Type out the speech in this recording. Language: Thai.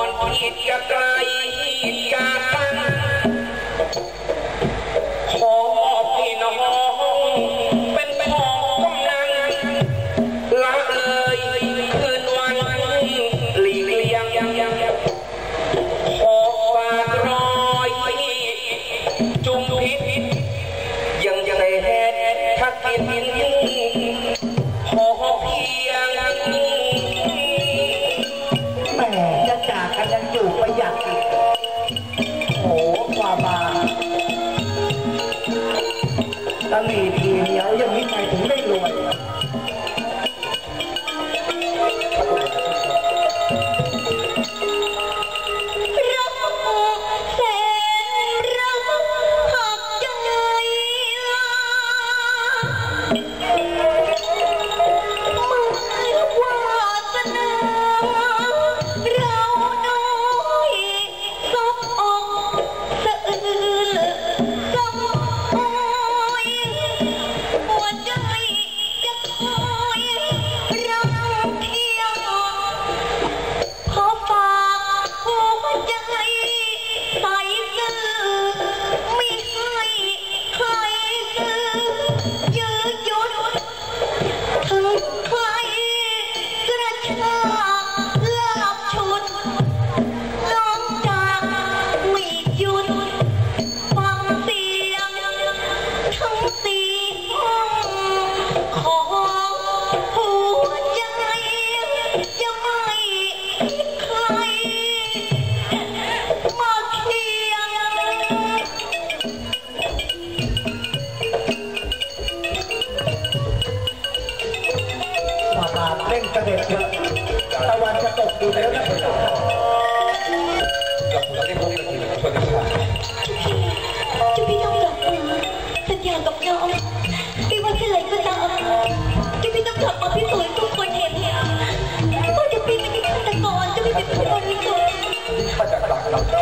อนที่จะไกลจากกันขอมอบให้น้องเป็นของกำนันละเลยคืนวันหลีกเลี่ยงขอฝากรอยจุมพิษยังยังไงแฮดทักกิน ตะหลีทีเหนี เร่งเสด็จตะวันจะตกดินแล้วนะจะพี่ต้องกลับมาสัญญากับน้องไม่ว่าแค่ไหนก็ตามจะพี่ต้องกลับมาพิสูจน์ให้ทุกคนเห็นว่าจะพี่ไม่ได้ฆาตกรจะไม่เป็นคนบริสุทธิ์